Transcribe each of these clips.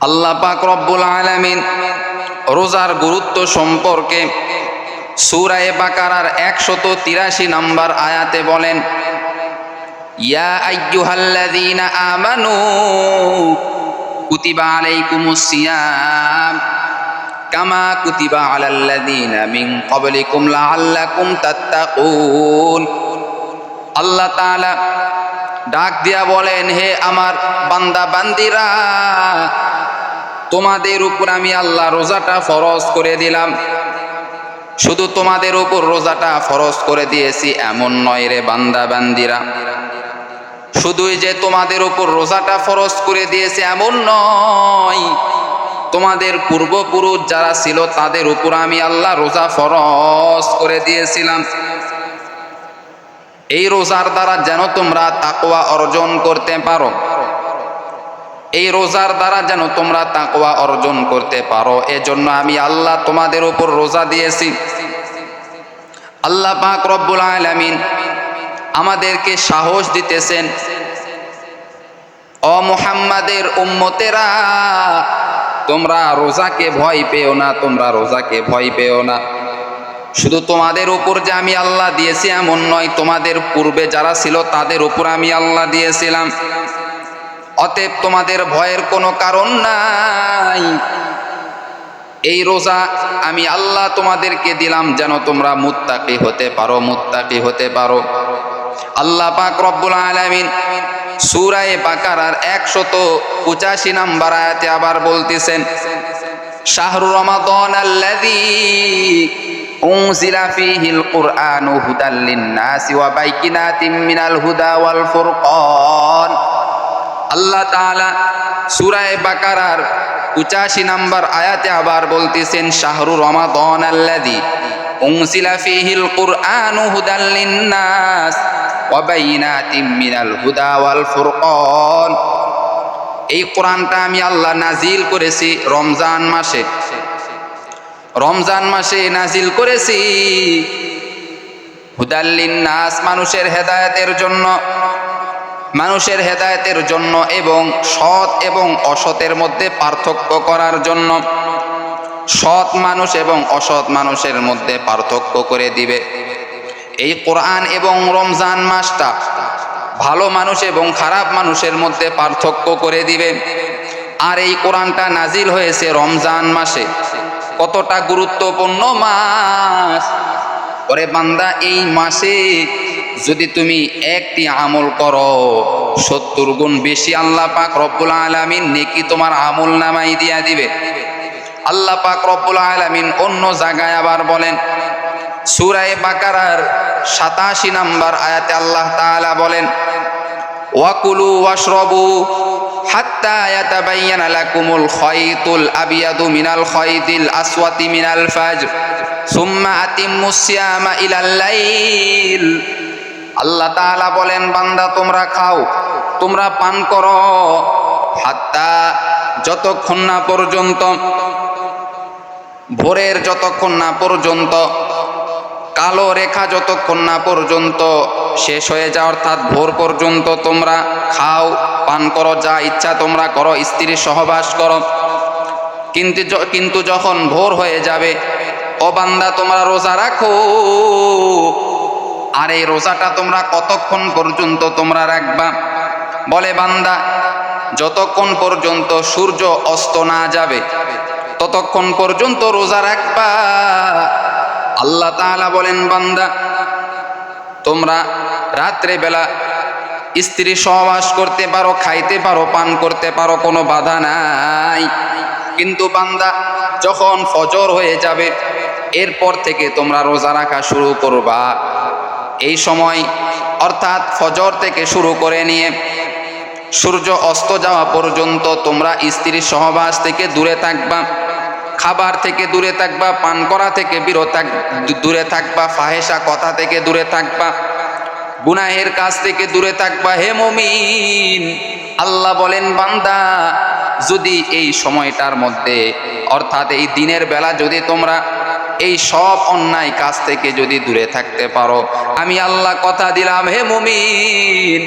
আল্লাহ পাক রব্বুল আলামিন রোজার গুরুত্ব সম্পর্কে সূরায়ে বাকারার একশত তিরাশি নম্বর আয়াতে বলেন, ইয়া আইয়ুহাল্লাযীনা আমানু কুতিবা আলাইকুমুস সিয়াম কামা কুতিবা আলাল্লাযীনা মিন ক্বাবলিকুম লাআল্লাকুম তাত্তাকুন। আল্লাহ তাআলা ডাক দিয়া বলেন, হে আমার বান্দা বান্দিরা তোমাদের উপর আমি আল্লাহ রোজাটা ফরজ করে দিলাম। শুধু তোমাদের উপর রোজাটা ফরজ করে দিয়েছি, এমন নয় রে বান্দা বান্দিরা। শুধুই যে তোমাদের উপর রোজাটা ফরজ করে দিয়েছে, এমন নয়। তোমাদের পূর্বপুরুষ যারা ছিল, তাদের উপর আমি আল্লাহ রোজা ফরজ করে দিয়েছিলাম। এই রোজার দ্বারা যেন তোমরা তাকওয়া অর্জন করতে পারো। এই রোজার দ্বারা যেন তোমরা তাকওয়া অর্জন করতে পারো। এজন্য আমি আল্লাহ তোমাদের উপর রোজা দিয়েছি। আল্লাহ পাক রব্বুল আলামিন আমাদেরকে সাহস দিতেছেন। অ মুহাম্মাদের উম্মতেরা, তোমরা রোজাকে ভয় পেও না, তোমরা রোজাকে ভয় পেও না। শুধু তোমাদের উপর যে আমি আল্লাহ দিয়েছি এমন নয়, তোমাদের পূর্বে যারা ছিল তাদের উপর আমি আল্লাহ দিয়েছিলাম। অতএব তোমাদের ভয়ের কোনো কারণ নাই। এই রোজা আমি আল্লাহ তোমাদেরকে দিলাম যেন তোমরা মুত্তাকি হতে পারো, মুত্তাকি হতে পারো। আল্লাহ পাক রব্বুল আলামিন সূরায়ে বাকারার একশত পঁচাশি নাম্বার আয়াতে আবার বলতেছেন, শাহরু রমাদান আল্লাযী উনজিলা ফীহিল কুরআনু হুদাল লিন-নাসি ওয়া বাইকিনাতিম মিনাল হুদা ওয়াল ফুরকান। আল্লাহ তাআলা সূরায়ে বাকারার পঁচাশি নাম্বার আয়াতে আবার বলতেছেন, শাহরু রমাদান আল্লাযী হুদাল লিন-নাস ওয়া এই আমি আল্লাহ নাজিল করেছি রমজান মাসে। রমজান মাসে নাজিল করেছি। মানুষের হেদায়তের জন্য মানুষের হেদায়তের জন্য এবং সৎ এবং অসতের মধ্যে পার্থক্য করার জন্য। সৎ মানুষ এবং অসৎ মানুষের মধ্যে পার্থক্য করে দিবে। এই কোরআন এবং রমজান মাসটা ভালো মানুষ এবং খারাপ মানুষের মধ্যে পার্থক্য করে দিবে। আর এই কোরআনটা নাজিল হয়েছে রমজান মাসে। কতটা গুরুত্বপূর্ণ মাস। ওরে বান্দা, এই মাসে যদি তুমি একটি আমল করো, সত্তর গুণ বেশি আল্লাহ পাক রব্বুল আলামিন নেকি তোমার আমল নামাই দিয়া দিবে। আল্লাহ পাক রব্বুল আলামিন অন্য জায়গায় আবার বলেন, সুরায় বাকারার সাতাশি নাম্বার আয়াতে আল্লাহ তাআলা বলেন, ওয়াকুলু ওয়াশরাবু হাত্তা মিনাল মিনাল আল্লাহ তাআলা বলেন, বান্দা, তোমরা খাও, তোমরা পান করো। হাত্তা যতক্ষণ না পর্যন্ত, ভোরের যতক্ষণ না পর্যন্ত, কালো রেখা যতক্ষণ না পর্যন্ত শেষ হয়ে যায়, অর্থাৎ ভোর পর্যন্ত তোমরা খাও, পান করো, যা ইচ্ছা তোমরা করো স্ত্রীর সহবাস করো। কিন্তু কিন্তু যখন ভোর হয়ে যাবে, ও বান্দা, তোমরা রোজা রাখো। আর এই রোজাটা তোমরা কতক্ষণ পর্যন্ত তোমরা রাখবা? বলে, বান্দা, যতক্ষণ পর্যন্ত সূর্য অস্ত না যাবে, ততক্ষণ পর্যন্ত রোজা রাখবা। আল্লাহ তাআলা বলেন, বান্দা, তোমরা রাত্রে বেলা স্ত্রী সহবাস করতে পারো, খাইতে পারো, পান করতে পারো, কোনো বাধা নাই। কিন্তু বান্দা, যখন ফজর হয়ে যাবে, এরপর থেকে তোমরা রোজা রাখা শুরু করবা। এই সময় অর্থাৎ ফজর থেকে শুরু করে নিয়ে সূর্য অস্ত যাওয়া পর্যন্ত তোমরা স্ত্রীর সহবাস থেকে দূরে থাকবা, খাবার থেকে দূরে থাকবা, পান করা থেকে বিরত দূরে থাকবা ফাহেসা কথা থেকে দূরে থাকবা, গুনাহের কাছ থেকে দূরে থাকবা। হে মুমিন, আল্লাহ বলেন, বান্দা, যদি এই সময়টার মধ্যে, অর্থাৎ এই দিনের বেলা যদি তোমরা এই সব অন্যায় কাজ থেকে যদি দূরে থাকতে পারো, আমি আল্লাহ কথা দিলাম, হে মুমিন,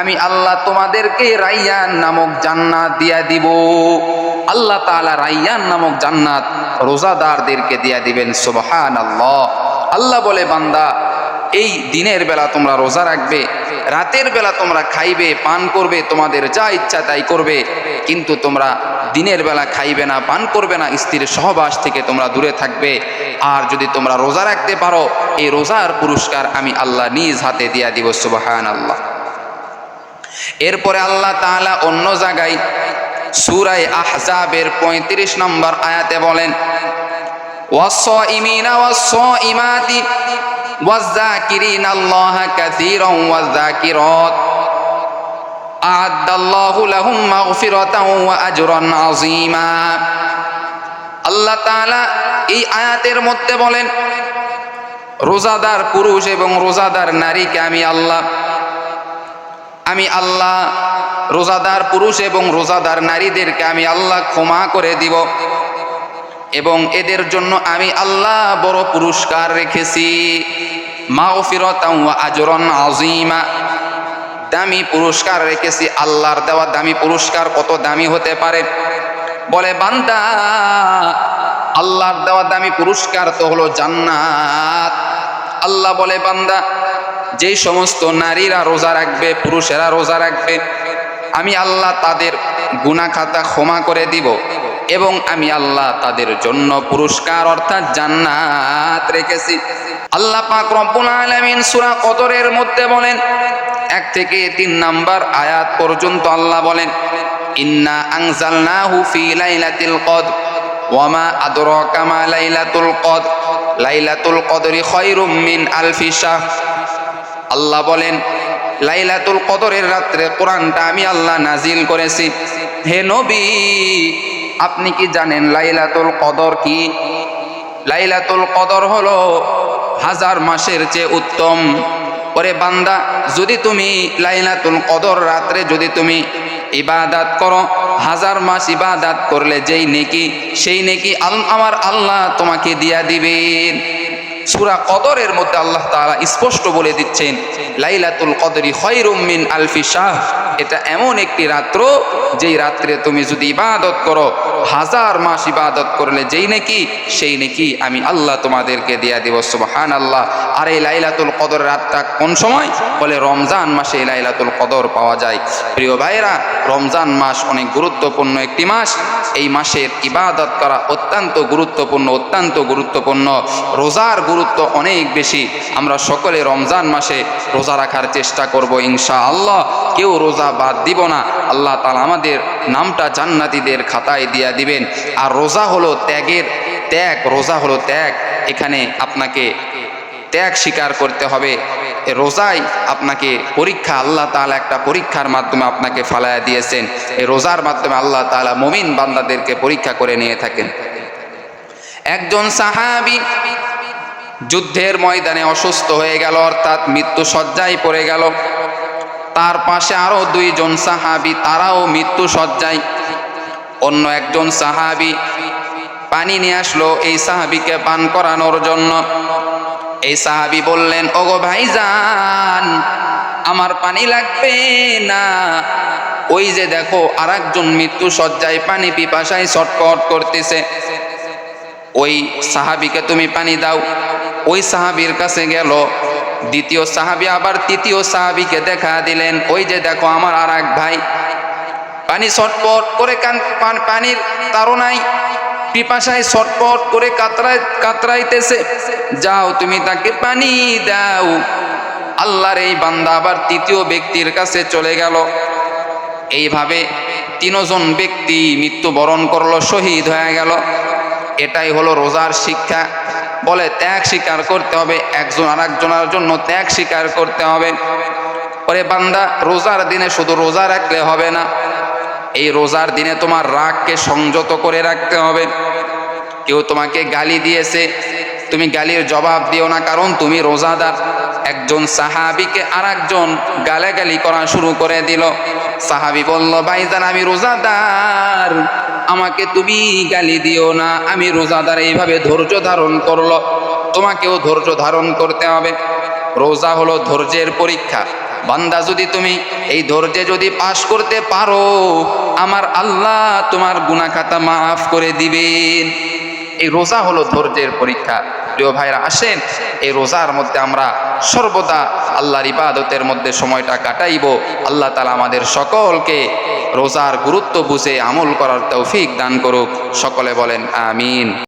আমি আল্লাহ তোমাদেরকে রাইয়ান নামক জান্নাত দিয়া দিব। আল্লাহ তাআলা রাইয়ান নামক জান্নাত রোজাদারদেরকে দিয়া দিবেন সুবহান আল্লাহ আল্লাহ বলে, বান্দা এই দিনের বেলা তোমরা রোজা রাখবে, রাতের বেলা তোমরা খাইবে, পান করবে, তোমাদের যা ইচ্ছা তাই করবে। কিন্তু তোমরা দিনের বেলা খাইবে না, পান করবে না, স্ত্রীর সহবাস থেকে তোমরা দূরে থাকবে। আর যদি তোমরা রোজা রাখতে পারো, এই রোজার পুরস্কার আমি আল্লাহ নিজ হাতে দিয়া দিব সুবাহান আল্লাহ এরপরে আল্লাহ তাআলা অন্য জায়গায় সুরাই আহজাবের পঁয়ত্রিশ নম্বর আয়াতে বলেন والصائمين والصائمات والذاكرين الله كثيرا والذاكرات أعد الله لهم مغفرة وأجرا عظيما আল্লাহ তাআলা এই আয়াতের মধ্যে বলেন রোজাদার পুরুষ এবং রোজাদার নারীকে আমি আল্লাহ আমি আল্লাহ রোজাদার পুরুষ এবং রোজাদার নারীদেরকে আমি আল্লাহ ক্ষমা করে দিব এবং এদের জন্য আমি আল্লাহ বড় পুরস্কার রেখেছি। আজরান আযীমা। দামি পুরস্কার রেখেছি, আল্লাহর দেওয়া দামি পুরস্কার কত দামি হতে পারে? বলে, বান্দা, আল্লাহর দেওয়া দামি পুরস্কার তো হলো জান্নাত। আল্লাহ বলে, বান্দা, যেই সমস্ত নারীরা রোজা রাখবে, পুরুষেরা রোজা রাখবে, আমি আল্লাহ তাদের গুনাহ খাতা ক্ষমা করে দিব। এবং আমি আল্লাহ তাদের জন্য পুরস্কার, অর্থাৎ জান্নাত রেখেছি। আল্লাহ পাক রব্বুল আলামিন সূরা কদরের মধ্যে বলেন, এক থেকে তিন নাম্বার আয়াত পর্যন্ত আল্লাহ বলেন, ইন্না আনজালনাহু ফি লাইলাতিল কদর ওয়ামা আদরাকা মা লাইলাতুল কদর, লাইলাতুল কদরি খায়রুম মিন আলফি শাহ আল্লাহ বলেন, লাইলাতুল কদরের রাত্রে কোরআনটা আমি আল্লাহ নাজিল করেছি। হে নবী আপনি কি জানেন লাইলাতুল কদর কি? লাইলাতুল কদর হলো হাজার মাসের চেয়ে উত্তম। ওরে বান্দা, যদি তুমি লাইলাতুল কদর রাত্রে যদি তুমি ইবাদাত করো, হাজার মাস ইবাদাত করলে যেই নেকি, সেই নেকি আমার আল্লাহ তোমাকে দিয়া দিবেন। সুরা কদরের মধ্যে আল্লাহ তাআলা স্পষ্ট বলে দিচ্ছেন, লাইলাতুল কদরি মিন আলফি শাহ। এটা এমন একটি রাত্র, যেই রাত্রে তুমি যদি ইবাদত করো হাজার মাস ইবাদত করলে যেই নাকি, সেই নাকি আমি আল্লাহ তোমাদেরকে দিয়া দিব সুবাহান আল্লাহ আর এই লাইলাতুল কদর রাতটা কোন সময়? বলে রমজান মাসে এই লাইলাতুল কদর পাওয়া যায়। প্রিয় ভাইরা রমজান মাস অনেক গুরুত্বপূর্ণ একটি মাস। এই মাসের ইবাদত করা অত্যন্ত গুরুত্বপূর্ণ অত্যন্ত গুরুত্বপূর্ণ। রোজার গুরুত্ব অনেক বেশি। আমরা সকলে রমজান মাসে রোজা রাখার চেষ্টা করব ইনশা আল্লাহ কেউ রোজা বাদ দিব না। আল্লাহ তালা আমাদের নামটা জান্নাতীদের খাতায় দিয়া দিবেন। আর রোজা হলো ত্যাগের ত্যাগ, রোজা হলো ত্যাগ। এখানে আপনাকে ত্যাগ স্বীকার করতে হবে। রোজাই আপনাকে পরীক্ষা, আল্লাহ তাআলা একটা পরীক্ষার মাধ্যমে আপনাকে ফালায়া দিয়েছেন। এই রোজার মাধ্যমে আল্লাহ তাআলা মমিন বান্দাদেরকে পরীক্ষা করে নিয়ে থাকেন। একজন সাহাবী যুদ্ধের ময়দানে অসুস্থ হয়ে গেল, অর্থাৎ মৃত্যু সজ্জায় পড়ে গেল। তার পাশে আরও দুইজন সাহাবী, তারাও মৃত্যু সজ্জায় অন্য একজন সাহাবী পানি নিয়ে আসলো, এই সাহাবীকে পান করানোর জন্য। এই সাহাবি বললেন, ওগো ভাইজান, আমার পানি লাগবে না? ওই যে দেখো, আরেকজন মৃত্যু সজ্জায় পানি পিপাসায় ছটফট করতেছে। ওই সাহাবিকে তুমি পানি দাও। ওই সাহাবির কাছে গেল। দ্বিতীয় সাহাবি আবার তৃতীয় সাহাবিকে দেখা দিলেন। ওই যে দেখো, আমার আর ভাই। পানি ছটপট করে কান- পান- পানির তাড়নায় পিপাসায় ছটপট করে কাতরায়, কাতরাইতেছে। যাও, তুমি তাকে পানি দাও। আল্লাহর এই বান্দা আবার তৃতীয় ব্যক্তির কাছে চলে গেল। এইভাবে তিনজন ব্যক্তি মৃত্যুবরণ করল, শহীদ হয়ে গেল। এটাই হলো রোজার শিক্ষা। বলে ত্যাগ স্বীকার করতে হবে, একজন আর একজনের জন্য ত্যাগ স্বীকার করতে হবে। পরে বান্দা, রোজার দিনে শুধু রোজা রাখলে হবে না। এই রোজার দিনে তোমার রাগকে সংযত করে রাখতে হবে। কেউ তোমাকে গালি দিয়েছে, তুমি গালির জবাব দিও না, কারণ তুমি রোজাদার। একজন সাহাবিকে আর একজন গালাগালি করা শুরু করে দিল। সাহাবি বলল ভাইজান আমি রোজাদার। আমাকে তুমি গালি দিও না, আমি রোজাদার। এইভাবে ধৈর্য ধারণ করল। তোমাকেও ধৈর্য ধারণ করতে হবে। রোজা হলো ধৈর্যের পরীক্ষা। বান্দা, যদি তুমি এই ধৈর্যে যদি পাশ করতে পারো, আমার আল্লাহ তোমার গুনাখাতা মাফ করে দিবেন। এই রোজা হলো ধৈর্যের পরীক্ষা। প্রিয় ভাইরা, আসেন, এই রোজার মধ্যে আমরা সর্বদা আল্লাহর ইবাদতের মধ্যে সময়টা কাটাইব। আল্লাহ তালা আমাদের সকলকে রোজার গুরুত্ব বুঝে আমল করার তৌফিক দান করুক। সকলে বলেন, আমিন।